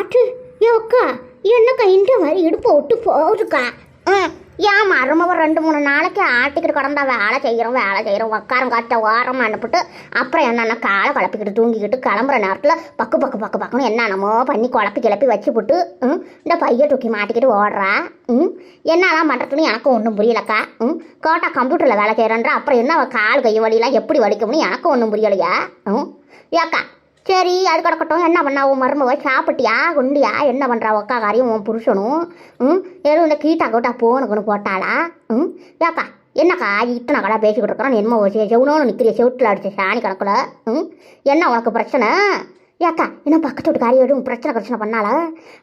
ஆட்டு ஏ என்னக்கா இந்த மாதிரி இடுப்பு விட்டு போகுதுக்கா? ம் ஏன் மருமவ ரெண்டு மூணு நாளைக்கு ஆட்டிக்கிட்டு கிடந்தா வேலை செய்கிறோம் வேலை செய்கிறோம் உக்காரம் காட்ட ஓரம் அனுப்பிட்டு அப்புறம் என்னென்ன காலை குழப்பிக்கிட்டு தூங்கிக்கிட்டு கிளம்புற நேரத்தில் பக்கு பக்கு பக்கு பக்குன்னு என்னென்னமோ பண்ணி குழப்பி கிளப்பி வச்சு போட்டு ம் இந்த பைய தூக்கி மாட்டிக்கிட்டு ஓடுறா. ம் என்னெல்லாம் பண்ணுறதுன்னு எனக்கும் ஒன்றும் புரியலக்கா. ம் கோட்டா கம்ப்யூட்டரில் வேலை செய்கிறேன்ற அப்புறம் என்ன கால் கை வலியெல்லாம் எப்படி வலிக்கும்னு எனக்கும் ஒன்றும் புரியலையா? ம் ஏக்கா சரி அது கிடக்கட்டும். என்ன பண்ணா? உன் மருமவ சாப்பிட்டியா? குண்டியா? என்ன பண்ணுறா ஒக்கா காரியம் உன் புருஷனும் ம்? ஏதோ இந்த கீட்டா கூட்டா போனுக்குன்னு போட்டாளா? ம்? ஏக்கா என்னக்கா இத்தனை கடை பேசிக்கிட்டு இருக்கிறோம். என்னமோ செவனோன்னு நிற்கிறிய செவுட்டில் அடிச்ச சாணி கணக்கில் ம்? என்ன உனக்கு பிரச்சனை? ஏக்கா என்ன பக்கத்து வீட்டுக்காரி எதுவும் பிரச்சனை பிரச்சனை பண்ணால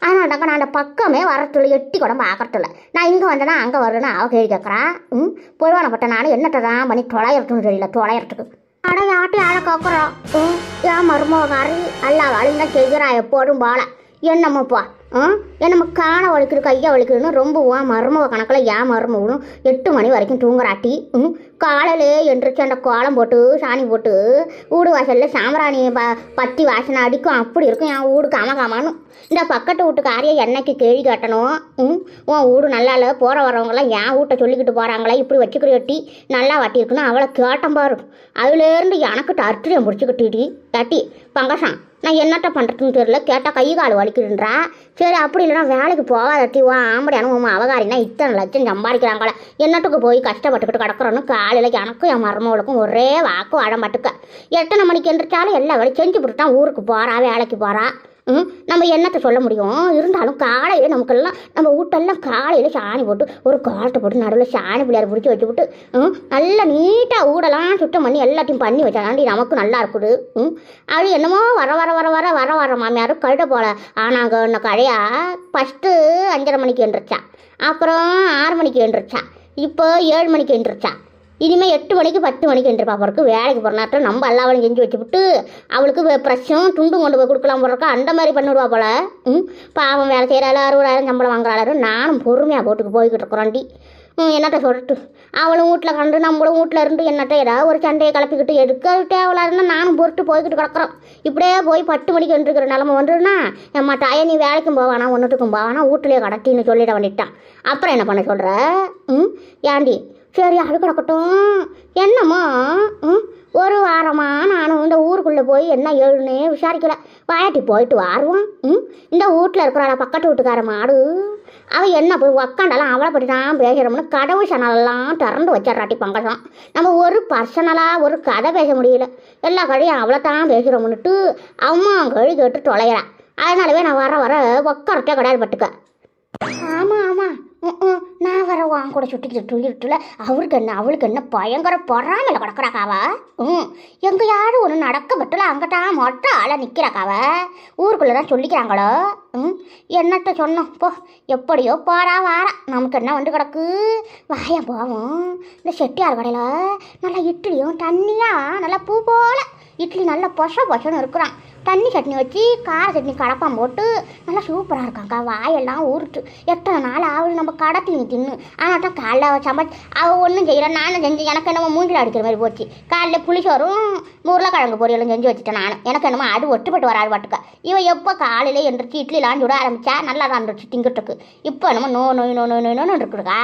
ஆனால் நான் அந்த பக்கமே வரத்துல எட்டி குடம்பு பார்க்கறதில்ல நான் இங்கே வந்தேன்னா அங்கே வரணும்னு அவ கேள்வி கேட்குறான் ம்? பொதுவானப்பட்ட நானும் என்னத்தை தான் பண்ணி தொலைகிறதுன்னு தெரியல தொலைகிறதுக்கு அட யாட்டி ஆளை கேட்குறோம் ஏன் மருமகாரி அல்லா வழிந்தான் செய்கிறான் எப்போதும் போல. என்னமோப்பா? ஆ? நம்ம காண வலிக்கிற கையை வலிக்கிறதுன்னு ரொம்ப உன் மருமவ கணக்கில் ஏன் மருமகனும் எட்டு மணி வரைக்கும் தூங்குறாட்டி. ம் காலையிலே எந்திரிச்சு அந்த கோலம் போட்டு சாணி போட்டு வீடு வாசலில் சாம்பிராணி ப பத்தி வாசனை அடிக்கும். அப்படி இருக்கும் என் வீடு காமகாமான்னு. இந்த பக்கத்து வீட்டுக்காரியை என்னைக்கு கேள்வி கட்டணும்? ம் உன் வீடு நல்லா இல்லை போகிற வரவங்களாம் என் வீட்டை சொல்லிக்கிட்டு போகிறாங்களே இப்படி வச்சுக்கிறியட்டி நல்லா வட்டியிருக்குன்னு அவளை கேட்டம் பாரு. அதுலேருந்து எனக்கு தற்றியம் பிடிச்சிக்கிட்டு டி தட்டி பங்கசான் நான் என்னட்ட பண்ணுறதுன்னு தெரியல. கேட்டால் கை கால் வலிக்குதுன்றா. சரி அப்படி இல்லைனா வேலைக்கு போகாதட்டி வா ஆம்படியான உன் அவகாரினா இத்தனை லட்சம் சம்பாதிக்கிறாங்களே என்னட்டுக்கு போய் கஷ்டப்பட்டுக்கிட்டு கிடக்குறோன்னு காலையில் எனக்கும் என் மருமகளுக்கும் ஒரே வாக்கு அடம்பட்டுக்க எத்தனை மணிக்கு எந்திரிச்சாலும் எல்லா வேலையும் செஞ்சு போட்டுட்டான் ஊருக்கு போகிறா வேலைக்கு போகிறா நம்ம என்னத்தை சொல்ல முடியும்? இருந்தாலும் காலையில் நமக்கெல்லாம் நம்ம வீட்டெல்லாம் காலையில் சாணி போட்டு ஒரு காலத்தை போட்டு நடுவில் சாணி பிள்ளையார் பிடிச்சி வச்சு விட்டு ம்? நல்லா நீட்டாக ஊடெல்லாம் சுத்தம் பண்ணி எல்லாத்தையும் பண்ணி வச்சாண்டி நமக்கு நல்லா இருக்குது. ம்? அது என்னமோ வர வர வர வர வர வர மாமியார் கழுத போல. ஆனாங்க இன்னும் கழையா ஃபஸ்ட்டு அஞ்சரை மணிக்கு எழுந்திரிச்சா அப்புறம் ஆறு மணிக்கு எழுந்திரிச்சா இப்போ ஏழு மணிக்கு எழுந்திரிச்சா இனிமேல் எட்டு மணிக்கு பத்து மணிக்கு என்று பாப்பறக்கு வேலைக்கு போகிறனாட்டம் நம்ம நம்ம எல்லாவளையும் செஞ்சு வச்சுவிட்டு அவளுக்கு ப்ரெஷ்ஷும் துண்டும் கொண்டு போய் கொடுக்கலாம் போகிறக்கா அந்த மாதிரி பண்ணிவிடுவா போல. ம்? பாவம் வேலை செய்கிறாள் அறுபதாயிரம் சம்பளம் வாங்குறாள். நானும் பொறுமையாக போட்டுக்கு போய்கிட்டு இருக்கிறோண்டி ம் என்னட்ட சொல்லட்டு அவளும் வீட்டில் கண்டு நம்மளும் வீட்டில் இருந்து என்னட்ட ஏதாவது ஒரு சண்டையை கிளப்பிக்கிட்டு எடுக்க தேவையில்லாதுன்னா நானும் பொறுத்து போய்கிட்டு கிடக்குறோம். இப்படியே போய் பத்து மணிக்கு வந்துருக்கிற நிலமை வந்துடுனா என் தாயை நீ வேலைக்கும் போவானா ஒன்றுத்துக்கும் போவானா? வீட்டிலேயே கடத்தின்னு சொல்லிட வேண்டிட்டான். அப்புறம் என்ன பண்ண சொல்கிற ம்? ஏண்டி சரி அது கிடக்கட்டும் என்னம்மா? ம்? ஒரு வாரமாக நானும் இந்த ஊருக்குள்ளே போய் என்ன ஏழுன்னு விசாரிக்கல. வாயாட்டி போயிட்டு வருவோம். ம்? இந்த வீட்டில் இருக்கிறாள பக்கத்து வீட்டுக்கார மாடு. அவள் என்ன போய் உக்காண்டாலும் அவளை பற்றி தான் பேசுகிறோம்னு கதவு சனலெல்லாம் திறந்து வச்சிட்றாட்டி பங்கசம் நம்ம ஒரு பர்சனலாக ஒரு கதை பேச முடியல. எல்லா கழியும் அவளை தான் பேசுகிறோம்னுட்டு அம்மா கழி கேட்டு தொலைகிறா. அதனாலவே நான் வர வர உக்காரட்டே கிடையாது பட்டுக்க. ஆமாம் ஆமாம் ம். நான் வர வாங்க கூட சுட்டிக்கிட்டு துள்ளிட்டுல அவருக்கு என்ன அவளுக்கு என்ன பயங்கர பொறாமையில் கிடக்குறாக்காவா? ம் எங்கள் யாரும் ஒன்று நடக்க பட்டுல அங்கிட்டான் மொட்டை ஆளாக நிற்கிறாக்காவ ஊருக்குள்ளே தான் சொல்லிக்கிறாங்களோ? ம் என்னட்ட சொன்னோம்? போ எப்படியோ போறா வாரா நமக்கு என்ன வந்து கிடக்கு? வாயா போவோம். இந்த செட்டியார் கடையில் நல்லா இட்லியும் தண்ணியாக நல்லா பூ போல இட்லி நல்லா பொச பொசன்னு இருக்கிறான். தண்ணி சட்னி வச்சு கார சட்னி கடப்பான் போட்டு நல்லா சூப்பராக இருக்காங்க வாயெல்லாம் ஊறுட்டு எத்தனை நாள் ஆகுது நம்ம கடத்தி தின்னு. ஆனால் தான் காலைல சமைச்சு அவள் ஒன்றும் செய்யலை. நானும் செஞ்சு எனக்கு என்னமோ மூஞ்சில் அடிக்கிற மாதிரி போச்சு. காலைல புளிச்சோறும் உருளைக்கிழங்கு பொரியலும் செஞ்சு வச்சுட்டேன் நான். எனக்கு என்னமோ அது ஒட்டுப்பட்டு வராது பாட்டுக்க. இவன் எப்போ காலையில் எந்திரிச்சு இட்லிலாம் சுட ஆரம்பிச்சா நல்லா தான் இருந்துச்சு திங்கிட்டுருக்கு இப்போ என்னமோ நோ நோய் நோ நோய் நோய் நோன்னு இருக்குதுக்கா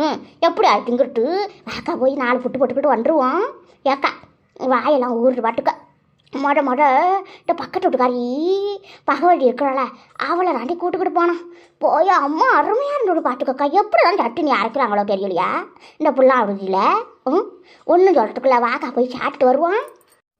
ம் எப்படி அது திங்கிட்டு வாக்கா போய் நாலு புட்டு போட்டுக்கிட்டு வந்துருவோம். ஏக்கா வாயெல்லாம் ஊறுது பாட்டுக்க. மொட மொட இந்த பக்கத்து வீட்டுக்காரி பகவதி இருக்கிறாள அவளை தாண்டி கூட்டுக்கிட்டு போனோம் போய் அம்மா அருமையாக இருந்தோடு பார்த்துக்கக்கா எப்படி தான் சட்டுனி அரைக்கிறாங்களோ தெரியலையா? இந்த புள்ளா அவதியில் ம்? ஒன்றும் சொல்கிறதுக்குள்ள வாக்கா போய் சாப்பிட்டு வருவான்.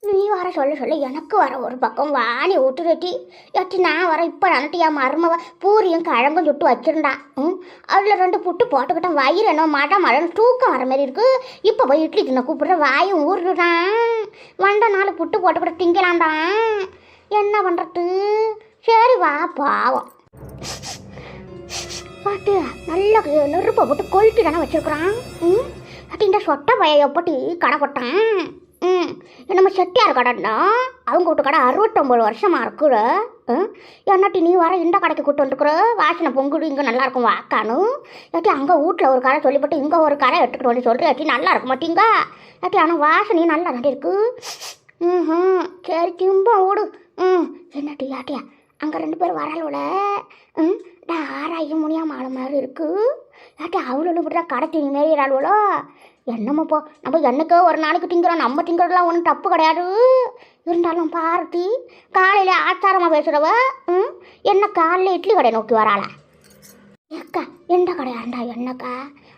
நீ வர சொல்ல சொல்ல. எனக்கு வர ஒரு பக்கம் வாணி விட்டு எட்டு நான் வர. இப்போ நனட்டி என் மருமவ பூரியும் கிழங்கும் சுட்டு வச்சிருந்தான் ம்? அதில் ரெண்டு புட்டு போட்டுக்கிட்டேன். வயிறு என்ன மாட்டா மழை தூக்கம் வர மாதிரி இருக்கு. இப்போ போய் இட்லி தின்ன கூப்பிடுற வாயும் ஊறுடுதான் வந்த நாள் புட்டு போட்டுக்கிட்ட திங்கலாம்தான் என்ன பண்ணுறது சரி வா பாவம். பாட்டு நல்ல நெருப்பை போட்டு கொளுத்து தானே வச்சுருக்குறான். ம்? அப்படின்ற இந்த சொட்டை பைய எப்படி கடை போட்டான்? ம். நம்ம செட்டியார் கடைன்னா அவங்க வீட்டு கடை அறுபத்தொம்பது வருஷமாக இருக்குற ம் நீ வர இந்த கடைக்கு கூட்டு வந்துருக்குற வாசனை பொங்குடு இங்கே நல்லா இருக்கும் வாக்கானு ஏட்டி அங்கே வீட்டில் ஒரு கடை சொல்லிப்பட்டு இங்கே ஒரு கடை எடுத்துக்கிட்டு வந்து சொல்கிறேன் ஏட்டி நல்லா இருக்க மாட்டீங்க ஏட்டி ஆனால் வாசனையும் நல்லா தாண்டி இருக்கு. ம் சரி திரும்ப ஓடு. ம். என்னட்டி ஏட்டியா? அங்கே ரெண்டு பேரும் வரலோட ம். நான் ஆராயும் முடியாம ஆளு மாதிரி இருக்கு ஏட்டா அவளோட இப்படி கடத்தி மாரி இறாளுவலோ என்னமோ போ நம்ம என்னைக்கோ ஒரு நாளைக்கு திங்கிறோம் நம்ம திங்கிறதுலாம் ஒன்றும் தப்பு கிடையாது. இருந்தாலும் பார்த்தி காலையில் ஆச்சாரமாக பேசுகிறவ ம் என்ன காலையில் இட்லி கடையை நோக்கி வராளா? ஏக்கா எந்த கடையாண்டா என்னக்கா?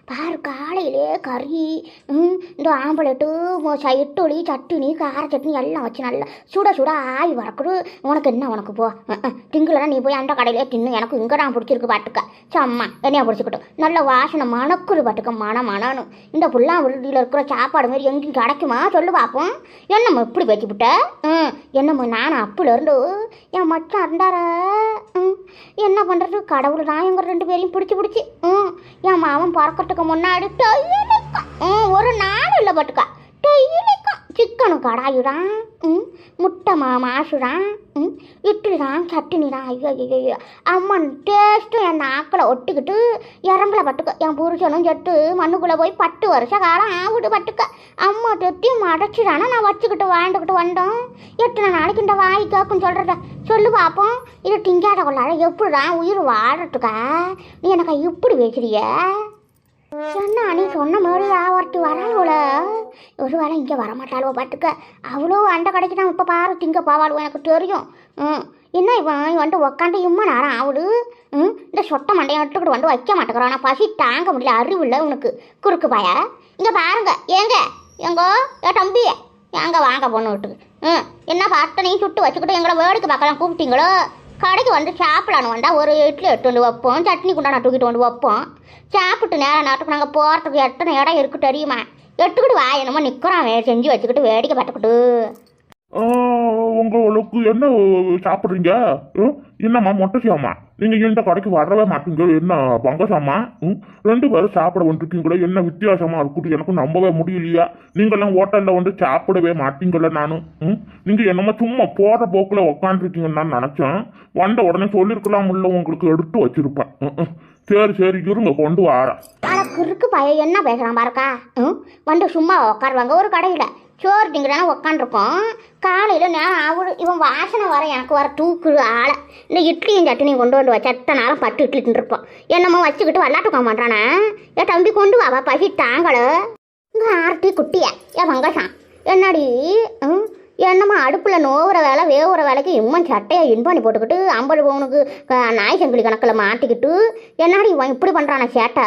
பாரு காலையிலே கறி ம் இந்த ஆம்பளெட்டு இட்டொளி சட்னி கார சட்னி எல்லாம் வச்சு நல்லா சுட சுட ஆவி வரக்குது உனக்கு என்ன உனக்கு போ? திங்களா நீ போய் அந்த கடையிலே தின்னு எனக்கு இங்கே தான் பிடிச்சிருக்கு பாட்டுக்க சம்மா என்னையா பிடிச்சிக்கிட்டோம் நல்ல வாசனை மணக்குது பாட்டுக்க மன மனனும் இந்த புல்லா விடுதியில் இருக்கிற சாப்பாடு மாதிரி எங்கேயும் கிடைக்குமா? சொல்லு பார்ப்போம் என்னம்மா இப்படி பேச்சுப்பிட்ட ம் என்னம்மா நானும் அப்பிலேருந்து என் மச்சான் இருந்தார? ம் என்ன பண்ணுறது கடவுள் தான் எங்கள் ரெண்டு பேரையும் பிடிச்சி பிடிச்சி. ம் என் மாமன் பிறக்கிறதுக்கு முன்னாடி டெய்லிக்கும் ம் ஒரு நாள் இல்லை பட்டுக்கா. டெய்லிக்கும் சிக்கனு கடாயுடான் ம் முட்டை மா மாசுடான் ம் இட்லி தான் சட்னி தான் ஐயோ ஐயோ ஐயோ அம்மன் டேஸ்ட்டும் என் நாக்கில் ஒட்டிக்கிட்டு இறம்புல பட்டுக்க. என் புருஷனும் செட்டு மண்ணுக்குள்ளே போய் பத்து வருஷ காலம் ஆகுது பட்டுக்க. அம்மா தொத்தியும் அடைச்சிடானா? நான் வச்சுக்கிட்டு வாழ்ந்துக்கிட்டு வந்தோம். எத்தனை நாளைக்கு இந்த வாய் கேட்கும் சொல்கிறத சொல்லு பார்ப்போம் இது திங்காத கொள்ளாத. எப்படிதான் உயிர் வாழறதுக்கா? நீ எனக்கு இப்படி பேசுறிய? என்ன நீ சொன்ன மாதிரி ஒருத்தி வராளுவோல ஒரு வேளை இங்கே வரமாட்டாளுவோ பாட்டுக்க அவ்வளோ அண்டை கடைக்கு தான் இப்போ பாரு திங்க போவாளுவோ எனக்கு தெரியும். ம். என்ன இவன்? வந்து உக்காந்து இம்மா நேரம் ஆகுது ம். இந்த சொட்டை மண்டையை எடுத்துக்கிட்டு வந்து வைக்க மாட்டேங்கிறான். நான் பசி தாங்க முடியல அறிவு இல்லை உனக்கு. குறுக்கு பாய. இங்கே பாருங்க. ஏங்க? எங்கோ? ஏ தம்பி. எங்க வாங்க பொண்ணு வீட்டுக்கு. ம். என்ன பட்டனையும் சுட்டு வச்சுக்கிட்டு எங்களை வேடிக்கை பார்க்கலாம் கூப்பிட்டீங்களோ? கடைக்கு வந்து சாப்பிடலான்னு வந்தால் ஒரு இட்லி எடுத்து வந்து வைப்போம் சட்னி குண்டான தூக்கிட்டு வந்து வைப்போம். சாப்பிட்டு நேரம் நாட்டுக்கு நாங்கள் போகிறதுக்கு எத்தனை இடம் இருக்கு தெரியுமா? எடுத்துக்கிட்டு வா என்னமோ நிற்கிறோம் செஞ்சு வச்சுக்கிட்டு வேடிக்கை பார்த்துக்கிட்டு. உங்களுக்கு என்ன சாப்பிட்றீங்க? ம், என்னம்மா சாமா? நீங்கள் இந்த கடைக்கு வரவே மாட்டீங்க. என்ன பங்கசாமா ம் ரெண்டு பேரும் சாப்பிட வந்துருக்கீங்களே என்ன வித்தியாசமாக இருக்குது? எனக்கு நம்பவே முடியலையா. நீங்களாம் ஹோட்டலில் வந்து சாப்பிடவே மாட்டீங்கள நானும் ம் நீங்கள் என்னமோ சும்மா போகிற போக்கில் உக்காந்துருக்கீங்கன்னு நான் நினச்சேன். வந்த உடனே சொல்லியிருக்கலாம் இல்லை உங்களுக்கு எடுத்து வச்சிருப்பேன். சரி சரி இருங்க கொண்டு வரேன். குறுக்கு பய என்ன பேசுகிறான் பாருக்கா? ம் வந்து சும்மா உட்காருவாங்க ஒரு கடையில். சோறு டிங்கிறான உட்காந்துருக்கோம் காலையில் நேரம் ஆகுது. இவன் வாசனை வர எனக்கு வர தூக்குது ஆளை. இந்த இட்லியும் சட்னியும் கொண்டு வந்து வச்சு எத்தனை நேரம் பட்டு இட்லி தின்றுருப்போம் என்னமோ வச்சுக்கிட்டு விளாட்டுக்க மாட்டானே ஏன் தம்பி கொண்டு வாவா பசி தாங்கள இங்கே ஆர்த்தி குட்டியா. ஏன் பங்கசான் என்னடி? ம்? என்னம்மா அடுப்பில் நோவுற வேலை வேவுற வேலைக்கு இம்மன் சட்டையை இன்பானி போட்டுக்கிட்டு ஐம்பது பவுனுக்கு நாய் சங்கிலி கணக்கில் மாட்டிக்கிட்டு என்னடி இவன் இப்படி பண்ணுறான சேட்டை?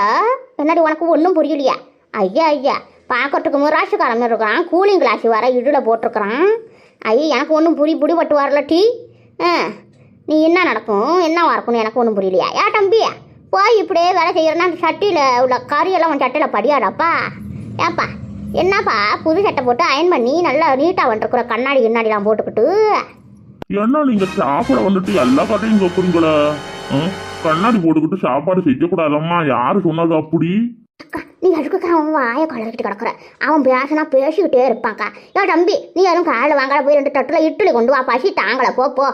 என்னடி உனக்கு ஒன்றும் புரியலையா? ஐயா ஐயா. பார்க்கறதுக்கு முராசுக்காரன் மாதிரி இருக்கிறான் கூலிங் கிளாஸ் வர இடில் போட்டிருக்கிறான். ஐயா எனக்கு ஒன்றும் புரி பட்டு வரல டீ. ஆ நீ என்ன நடக்கும்? என்னவா இருக்கும்னு எனக்கு ஒன்றும் புரியலையா? ஏன் தம்பி போய் இப்படியே வேலை செய்யறேன்னா அந்த சட்டியில் உள்ள கறியெல்லாம் உன் சட்டையில் படியாடாப்பா ஏப்பா என்னப்பா புது சட்டை போட்டு அயன் பண்ணி நல்லா நீட்டாக வந்துருக்குற கண்ணாடி கிண்ணாடிலாம் போட்டுக்கிட்டு? என்ன நீங்கள் சாப்பிட வந்துட்டு எல்லா கடையும் கேட்குறீங்களே கண்ணாடி போட்டுக்கிட்டு சாப்பாடு செய்யக்கூடாதம்மா. யார் சொன்னது அப்படி? அக்கா நீ அதுக்கு அவன் வாயை கலக்கிட்டு கிடக்குற. அவன் பேசினா பேசிக்கிட்டே இருப்பான்க்கா. ஏன் தம்பி நீ எதுவும் காலையில் வாங்கல போய் ரெண்டு தட்டில் இட்லி கொண்டு வா பசி தாங்கலை போ போ.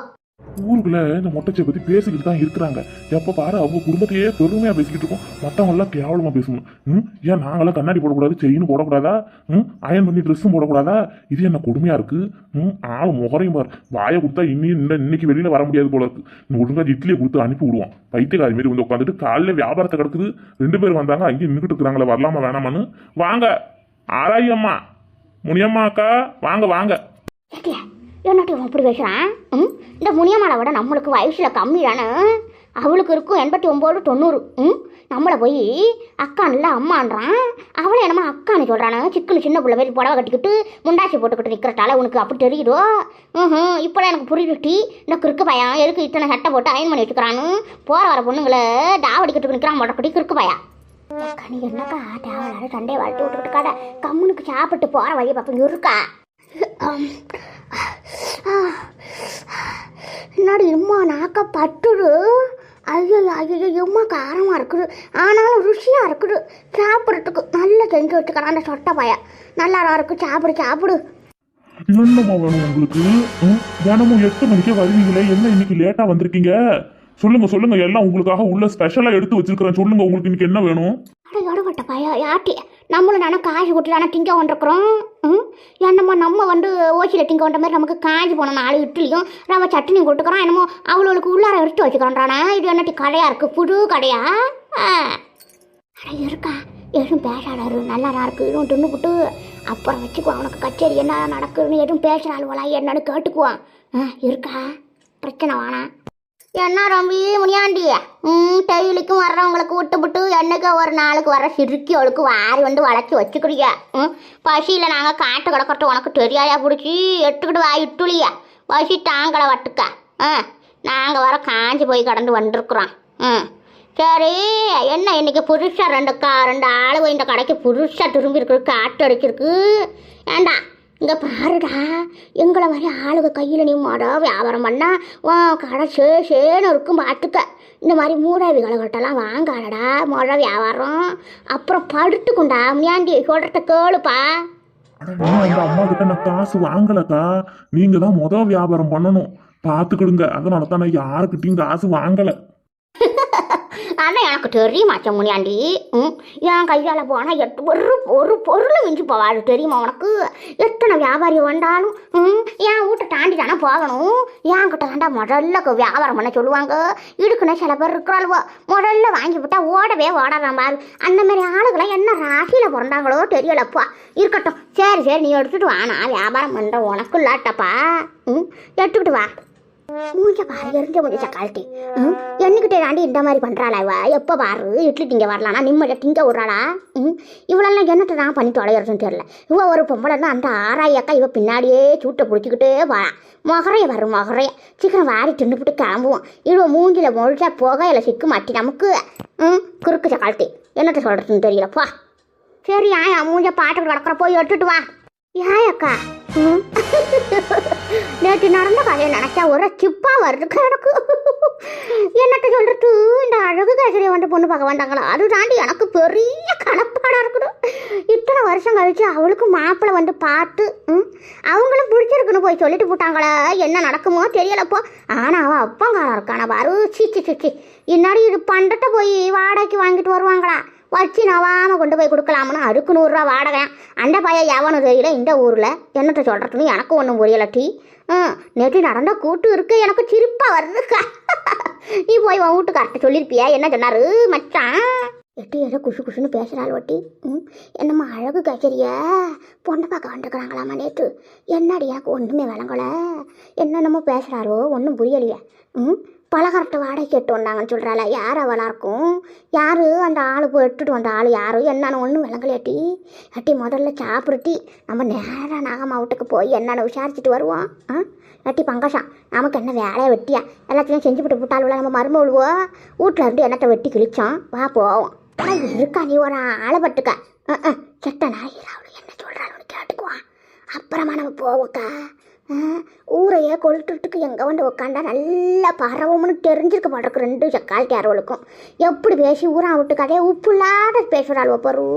ஊருக்குள்ள இந்த மொட்டச்சியை பத்தி பேசிக்கிட்டு தான் இருக்கிறாங்க. எப்ப பாரு அவங்க குடும்பத்தையே பெருமையா பேசிக்கிட்டு இருக்கோம். மத்தவங்க எல்லாம் கேவலமா பேசணும் ம்? ஏன் நாங்களாம் கண்ணாடி போடக்கூடாது செயின் போடக்கூடாதா? ம்? அயன் பண்ணி ட்ரெஸ்ஸும் போடக்கூடாதா? இது என்ன கொடுமையா இருக்கு? ம்? ஆள் முகரையும் பாரு. வாயை கொடுத்தா இன்னும் இந்த இன்னைக்கு வெளியில வர முடியாது போல இருக்கு. ஒழுங்கா இட்லியை கொடுத்து அனுப்பி விடுவோம். பைத்தியக்காரி மாரி வந்து உட்காந்துட்டு காலைல வியாபாரத்தை கிடக்குது. ரெண்டு பேர் வந்தாங்க அங்கேயும் நின்றுட்டு இருக்கிறாங்களே வரலாமா வேணாமான்னு. வாங்க. ஆராயம்மா முனியம்மா அக்கா வாங்க வாங்க. என்னட்டி இவன் இப்படி பேசுகிறான் ம்? இந்த முனியம்மாளை விட நம்மளுக்கு வயசில் கம்மி தானே அவளுக்கு இருக்கும் எண்பத்தி ஒம்பது தொண்ணூறு. ம்? நம்மளை போய் அக்கான்ல அம்மான்றான். அவளை என்னமா அக்கான்னு சொல்கிறானே சிக்கனு சின்ன பிள்ளை மாதிரி புடவை கட்டிக்கிட்டு முண்டாச்சி போட்டுக்கிட்டு நிற்கிறட்டால உனக்கு அப்படி தெரியுதோ? ம் இப்போலாம் எனக்கு புரியுதுட்டி இந்த கிறுக்கு பையன் எதுக்கு இத்தனை சட்டை போட்டு அயன் பண்ணி வச்சுக்கிறான்னு? போகிற வர பொண்ணுங்களை டாவடிக்கிட்டு நிற்கிறான் முடக்கட்டி கிறுக்கு பையன். அக்கா நீ என்னக்கா தேவையில்லாத சண்டையை வளர்த்து விட்டுக்கிட்டு கடை கம்முனுக்கு சாப்பிட்டு போகிற வழியை பார்ப்போம் இருக்கா. என்னடி இம்மா நாக்க பட்டுடு ஐயோ ஐயோ இம்மா காரமாக இருக்குது. ஆனாலும் ருசியாக இருக்குது. சாப்பிட்றதுக்கு நல்லா செஞ்சு வச்சுக்கிறான் அந்த சொட்டை பையன். நல்லா இருக்கு. சாப்பிடு சாப்பிடு. என்னம்மா வேணும் உங்களுக்கு? தினமும் எட்டு மணிக்கே வருவீங்களே. என்ன இன்னைக்கு லேட்டா வந்திருக்கீங்க? சொல்லுங்க சொல்லுங்க. எல்லாம் உங்களுக்காக உள்ள ஸ்பெஷலா எடுத்து வச்சிருக்கிறேன். சொல்லுங்க உங்களுக்கு இன்னைக்கு என்ன வேணும்? யாட்டி நம்மளும் நானும் காசு கொடுத்து தானே திங்க கொண்டிருக்கிறோம் ம்? என்னமோ நம்ம வந்து ஓசியில் திங்க கொண்ட மாதிரி நமக்கு காஞ்சு போன நாலு இட்லியும் ரவை சட்னியும் கொடுத்துக்கிறோம். என்னமோ அவளுக்கு உள்ளார எடுத்து வச்சுக்கிறோன்றானா இது என்னட்டி கடையா இருக்கு? புது கடையா? ஆனால் இருக்கா. எதுவும் பேசாடாரு நல்லா தான் இருக்கு. இதுவும் தின்னுபிட்டு அப்புறம் வச்சுக்குவான். அவனுக்கு கச்சேரி என்ன நடக்குதுன்னு எதுவும் பேசுகிறாளுவலாம் என்னன்னு கேட்டுக்குவான். ஆ இருக்கா? பிரச்சனை வேணாம் என்ன ரம்பி முனியாண்டி? ம் டெய்லிக்கும் வர்றவங்களுக்கு விட்டுவிட்டு என்னைக்கு ஒரு நாளுக்கு வர சிறுக்கி அவளுக்கு வாரி வந்து வளைச்சி வச்சுக்கிறீங்க ம் பசியில் நாங்கள் காட்டு கிடக்கட்டும் உனக்கு தெரியாதா பிடிச்சி? எடுத்துக்கிட்டு வா இட்டுலியா. பசி தாங்களை வட்டுக்க. ஆ நாங்கள் வர காஞ்சி போய் கடந்து வந்திருக்குறோம். ம் சரி என்ன இன்னைக்கு புதுசாக ரெண்டு கா ரெண்டு ஆளுங்க இந்த கடைக்கு புதுசாக திரும்பி இருக்கு காட்டு அடிச்சிருக்கு? ஏண்டா இங்கே பாருடா எங்களை மாதிரி ஆளுங்க கையில் நீ மட வியாபாரம் பண்ணால் வா கடை சே சேன்னு இருக்கும் பார்த்துக்க இந்த மாதிரி மூடாவி களைகட்டெல்லாம் வாங்காடடா மொழ வியாபாரம். அப்புறம் படுத்துக்குண்டா முயாண்டி சொல்கிறத கேளுப்பா. அட அம்மா கிட்ட நான் காசு வாங்கலக்கா. நீங்க தான் மொதல் வியாபாரம் பண்ணணும். பார்த்துக்கிடுங்க அதனால தான் நான் யாருக்கிட்டையும் காசு வாங்கலை. ஆனால் எனக்கு தெரியுமா முனியாண்டி ம் என் கையால் போனால் எட்டு ஒரு ஒரு பொருள் மிஞ்சி போவாது தெரியுமா உனக்கு? எத்தனை வியாபாரி வந்தாலும் ம் என் வீட்டை தாண்டி தானே போகணும்? என் கிட்ட தாண்டா முதல்ல வியாபாரம் பண்ண சொல்லுவாங்க. இடுக்குன்னு சில பேர் இருக்கிறாளுவோ முதல்ல வாங்கி விட்டால் ஓடவே ஓடாதான் பாரு அந்த மாதிரி ஆளுகளை என்ன ராசியில் பிறந்தாங்களோ தெரியலப்பா. இருக்கட்டும் சரி சரி நீ எடுத்துகிட்டு வா நான் வியாபாரம் பண்ணுற உனக்கு இல்லாட்டப்பா. ம் எடுத்துக்கிட்டு வா. மூஞ்ச பாரு எரிஞ்ச மூஞ்ச சக்கால்ட்டி ம்? என்னக்கிட்டே தாண்டி இந்த மாதிரி பண்ணுறாளா இவ? எப்போ பாரு இட்லி திங்க வரலானா நிம்மதியாக திங்க விட்றாளா? ம்? இவளெல்லாம் என்னத்தை தான் பண்ணி தொலைகிறதுன்னு தெரியல. இவ ஒரு பொம்பளை தான் அந்த ஆராய் அக்கா இவ பின்னாடியே சூட்டை பிடிச்சிக்கிட்டே போறா மொகரைய வரும் மொகரைய. சீக்கிரம் வாரி தின்னுபிட்டு கிளம்புவோம். இவ மூஞ்சில முழிச்சா இல்லை சிக்கு மாட்டி நமக்கு. ம்? குறுக்கு சக்கால்ட்டி என்னத்தை சொல்கிறதுன்னு தெரியலப்பா சரி ஆயா மூஞ்ச பாட்டு கிடக்கிற போய் எடுத்துட்டு வா. ஏன் அக்கா. நேற்று நடந்த கதையை நினைச்சா ஒரு சிப்பா வருது எனக்கு. என்னத்த சொல்றது? இந்த அழகு கேசரியை வந்து பொண்ணு பார்க்க வந்தாங்களா? அது தாண்டி எனக்கு பெரிய கணப்பாடா இருக்குது. இத்தனை வருஷம் கழிச்சு அவளுக்கு மாப்பிள்ளை வந்து பார்த்து ம், அவங்களும் பிடிச்சிருக்குன்னு போய் சொல்லிட்டு போட்டாங்களே என்ன நடக்குமோ தெரியலப்போ. ஆனா அவ அப்பங்காரம் இருக்கான பாரு. சிச்சி சிச்சி இன்னாடி இது பண்டத்தை போய் வாடகைக்கு வாங்கிட்டு வருவாங்களா? வச்சு நவாமல் கொண்டு போய் கொடுக்கலாம்னு அதுக்கு நூறுரூவா வாடகை. அந்த பையன் எவனும் தெரியல இந்த ஊரில். என்னத்தை சொல்கிறதுன்னு எனக்கும் ஒன்றும் புரியல டீ. ம் நேற்று நடந்த கூட்டு இருக்கு எனக்கு சிரிப்பாக வருதுக்கா நீ போய் உன் வீட்டுக்கார்ட்ட சொல்லியிருப்பியா என்ன சொன்னாரு மச்சான்? எட்டி ஏதோ குசு குசுன்னு பேசுகிறாள் ஒட்டி ம் என்னம்மா அழகு கச்சேரிய பொண்ணை பார்க்க வந்துருக்குறாங்களாம்மா நேற்று என்னடி எனக்கு ஒன்றுமே விளங்கலை. என்னென்னமோ பேசுகிறாரோ ஒன்றும் புரியலையே. ம் பலகாரத்தை வாடகை கேட்டு வந்தாங்கன்னு சொல்கிறாள் யார் அவளாக இருக்கும்? யார் அந்த ஆள் போய் எட்டுட்டு வந்த ஆள்? யார் என்னன்னு ஒன்றும் விளங்கலையாட்டி அட்டி முதல்ல சாப்பிடுட்டி நம்ம நேராக நாகம்மா வீட்டுக்கு போய் என்னென்னு விசாரிச்சுட்டு வருவோம். ஆ? அட்டி பங்கஷம் நமக்கு என்ன வேலையை வெட்டியா? எல்லாத்தையும் செஞ்சு விட்டு விட்டாளுவல நம்ம மரும விழுவோ வீட்டில் இருந்து என்னத்தை வெட்டி கிழிச்சோம்? வா போவோம். ஆனால் இருக்கா நீ? ஒரு ஆளை பட்டுக்க. ஆ அஹ், நாயிரா நாயிராவளு என்ன சொல்கிறாள் கேட்டுக்குவான் அப்புறமா நம்ம போவோக்கா ஊரையே கொளுத்துட்டுக்கு எங்கே வந்து உட்காந்தா நல்லா பரவம்னு தெரிஞ்சிருக்க மாட்டேருக்கு ரெண்டு சக்கால் கேரவளுக்கும் எப்படி பேசி ஊரா விட்டு கதையை உப்பு இல்லாத பேசுகிறாள் ஒப்பரு